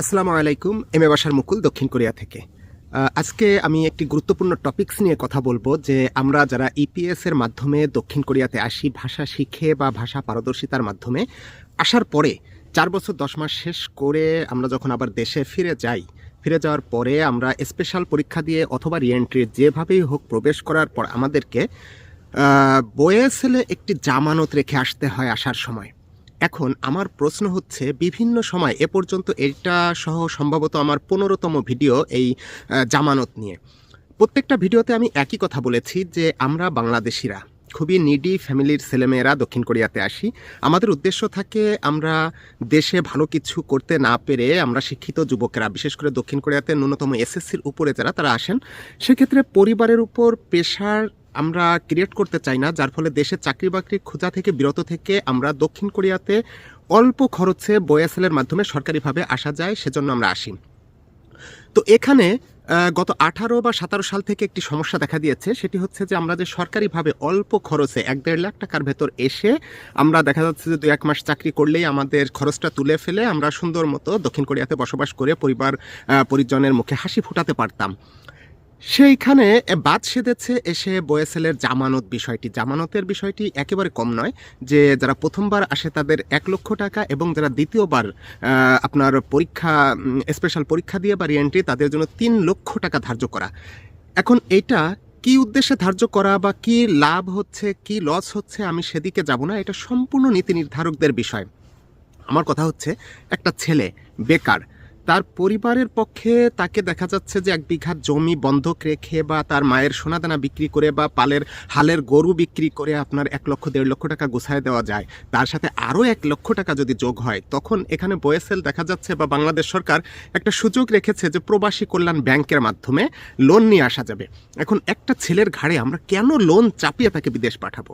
আসসালামু আলাইকুম, M A বাসার মুকুল, দক্ষিণ কোরিয়া থেকে। আজকে আমি একটি গুরুত্বপূর্ণ টপিকস নিয়ে কথা বলব যে আমরা যারা ইপিএস এর মাধ্যমে দক্ষিণ কোরিয়াতে আসি, ভাষা শিখে বা ভাষা পারদর্শিতার মাধ্যমে, আসার পরে চার বছর, দশ মাস শেষ করে আমরা যখন আবার দেশে ফিরে যাই, ফিরে যাওয়ার পরে আমরা স্পেশাল পরীক্ষা দিয়ে অথবা রিএন্ট্রি যেভাবেই হোক প্রবেশ করার পর আমাদেরকে বয়েসেলে একটি জামানত রেখে আসতে হয় আসার সময়। এখন আমার প্রশ্ন হচ্ছে, বিভিন্ন সময় এ পর্যন্ত এটা সহ সম্ভবত আমার পনেরোতম ভিডিও এই জামানত নিয়ে। প্রত্যেকটা ভিডিওতে আমি একই কথা বলেছি যে আমরা বাংলাদেশিরা, খুবই নিডি ফ্যামিলির ছেলেমেয়েরা দক্ষিণ কোরিয়াতে আসি। আমাদের উদ্দেশ্য থাকে আমরা দেশে ভালো কিছু করতে না পেরে আমরা শিক্ষিত যুবকেরা, বিশেষ করে দক্ষিণ কোরিয়াতে ন্যূনতম এসএসসির উপরে যারা, তারা আসেন। সেক্ষেত্রে পরিবারের উপর পেশার আমরা ক্রিয়েট করতে চাই না, যার ফলে দেশে চাকরি বাকরি খোঁজা থেকে, বিরত থেকে আমরা দক্ষিণ কোরিয়াতে অল্প খরচে বয়াসেলের মাধ্যমে সরকারিভাবে আসা যায়, সেজন্য আমরা আসি। তো এখানে গত আঠারো বা সতেরো সাল থেকে একটি সমস্যা দেখা দিয়েছে, সেটি হচ্ছে যে আমরা যে সরকারিভাবে অল্প খরচে এক দেড় লাখ টাকার ভেতর এসে আমরা দেখা যাচ্ছে যে দু এক মাস চাকরি করলেই আমাদের খরচটা তুলে ফেলে আমরা সুন্দর মতো দক্ষিণ কোরিয়াতে বসবাস করে পরিবার পরিজনের মুখে হাসি ফুটাতে পারতাম। সেইখানে বাদ সেধেছে এসে বয়েসেলের জামানত বিষয়টি। জামানতের বিষয়টি একেবারে কম নয় যে যারা প্রথমবার আসে তাদের এক লক্ষ টাকা এবং যারা দ্বিতীয়বার আপনার পরীক্ষা স্পেশাল পরীক্ষা দিয়ে বা রিএন্ট্রি তাদের জন্য তিন লক্ষ টাকা ধার্য করা। এখন এটা কি উদ্দেশ্যে ধার্য করা বা কি লাভ হচ্ছে, কি লস হচ্ছে আমি সেদিকে যাব না, এটা সম্পূর্ণ নীতি নির্ধারকদের বিষয়। আমার কথা হচ্ছে, একটা ছেলে, বেকার তার পরিবারের পক্ষে তাকে দেখা যাচ্ছে যে এক বিঘা জমি বন্ধক রেখে বা তার মায়ের সোনাদানা বিক্রি করে বা পালের হালের গরু বিক্রি করে আপনার এক লক্ষ, দেড় লক্ষ টাকা গুছায় দেওয়া যায়। তার সাথে আরও এক লক্ষ টাকা যদি যোগ হয়, তখন এখানে বয়েসেল দেখা যাচ্ছে বা বাংলাদেশ সরকার একটা সুযোগ রেখেছে যে প্রবাসী কল্যাণ ব্যাংকের মাধ্যমে লোন নিয়ে আসা যাবে। এখন একটা ছেলের ঘাড়ে আমরা কেন লোন চাপিয়ে তাকে বিদেশ পাঠাবো?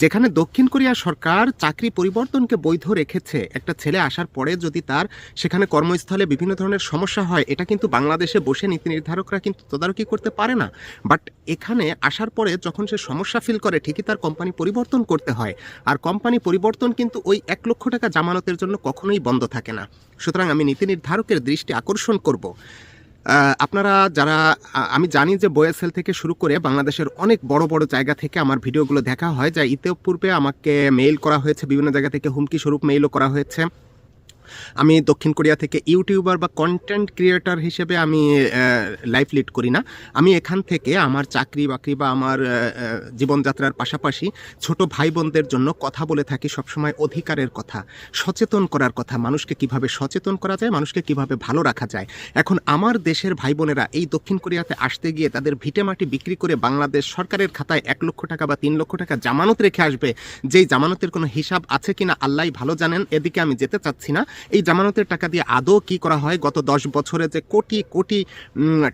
যেখানে দক্ষিণ কোরিয়া সরকার চাকরি পরিবর্তনকে বৈধ রেখেছে, একটা ছেলে আসার পরে যদি তার সেখানে কর্মস্থলে বিভিন্ন ধরনের সমস্যা হয়, এটা কিন্তু বাংলাদেশে বসে নীতি নির্ধারকরা কিন্তু তদারকি করতে পারে না। বাট এখানে আসার পরে যখন সে সমস্যা ফিল করে, ঠিকই তার কোম্পানি পরিবর্তন করতে হয়। আর কোম্পানি পরিবর্তন কিন্তু ওই এক লক্ষ টাকা জামানতের জন্য কখনোই বন্ধ থাকে না। সুতরাং আমি নীতি নির্ধারকের দৃষ্টি আকর্ষণ করব। আপনারা যারা আমি জানি যে বয়েসেল থেকে শুরু করে বাংলাদেশের অনেক বড় বড় জায়গা থেকে আমার ভিডিওগুলো দেখা হয়, যা ইতিপূর্বে আমাকে মেইল করা হয়েছে, বিভিন্ন জায়গা থেকে হুমকি স্বরূপ মেইলও করা হয়েছে। আমি দক্ষিণ কোরিয়া থেকে ইউটিউবার বা কন্টেন্ট ক্রিয়েটর হিসেবে আমি লাইফ লিড করি না। আমি এখান থেকে আমার চাকরি বাকরি বা আমার জীবনযাত্রার পাশাপাশি ছোট ভাই বোনদের জন্য কথা বলে থাকি সবসময় অধিকারের কথা, সচেতন করার কথা, মানুষকে কীভাবে সচেতন করা যায়, মানুষকে কীভাবে ভালো রাখা যায়। এখন আমার দেশের ভাই বোনেরা এই দক্ষিণ কোরিয়াতে আসতে গিয়ে তাদের ভিটেমাটি বিক্রি করে বাংলাদেশ সরকারের খাতায় এক লক্ষ টাকা বা তিন লক্ষ টাকা জামানত রেখে আসবে। যেই জামানতের কোনো হিসাব আছে কিনা আল্লাহ ভালো জানেন, এদিকে আমি যেতে চাচ্ছি না। এই জামানতের টাকা দিয়ে আদৌ কি করা হয়? গত দশ বছরে যে কোটি কোটি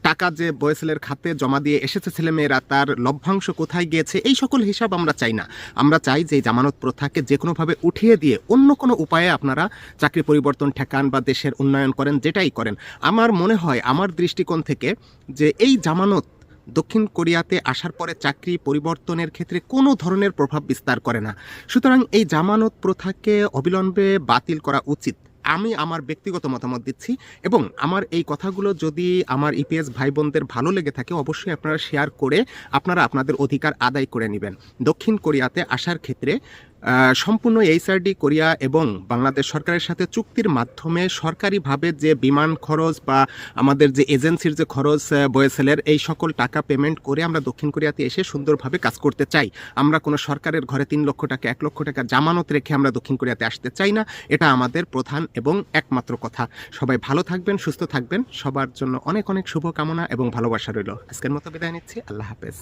টাকা যে বয়েসেলের খাতে জমা দিয়ে এসেছে ছেলেমেয়েরা, তার লভ্যাংশ কোথায় গিয়েছে? এই সকল হিসাব আমরা চাই না। আমরা চাই যে জামানত প্রথাকে যে কোনোভাবে উঠিয়ে দিয়ে অন্য কোনো উপায়ে আপনারা চাকরি পরিবর্তন ঠেকান বা দেশের উন্নয়ন করেন, যেটাই করেন। আমার মনে হয়, আমার দৃষ্টিকোণ থেকে যে এই জামানত দক্ষিণ কোরিয়াতে আসার পরে চাকরি পরিবর্তনের ক্ষেত্রে কোনো ধরনের প্রভাব বিস্তার করে না। সুতরাং এই জামানত প্রথাকে অবিলম্বে বাতিল করা উচিত। আমি আমার ব্যক্তিগত মতামত দিচ্ছি এবং আমার এই কথাগুলো যদি আমার ইপিএস ভাই বোনদের ভালো লেগে থাকে, অবশ্যই আপনারা শেয়ার করে আপনারা আপনাদের অধিকার আদায় করে নেবেন। দক্ষিণ কোরিয়াতে আসার ক্ষেত্রে সম্পূর্ণ এইচআরডি কোরিয়া এবং বাংলাদেশ সরকারের সাথে চুক্তির মাধ্যমে সরকারিভাবে যে বিমান খরচ বা আমাদের যে এজেন্সির যে খরচ বয়েসেলের এই সকল টাকা পেমেন্ট করে আমরা দক্ষিণ কোরিয়াতে এসে সুন্দরভাবে কাজ করতে চাই। আমরা কোনো সরকারের ঘরে তিন লক্ষ টাকা, এক লক্ষ টাকা জামানত রেখে আমরা দক্ষিণ কোরিয়াতে আসতে চাই না। এটা আমাদের প্রধান এবং একমাত্র কথা। সবাই ভালো থাকবেন, সুস্থ থাকবেন। সবার জন্য অনেক অনেক শুভকামনা এবং ভালোবাসা রইল। আজকের মতো বিদায় নিচ্ছি। আল্লাহ হাফেজ।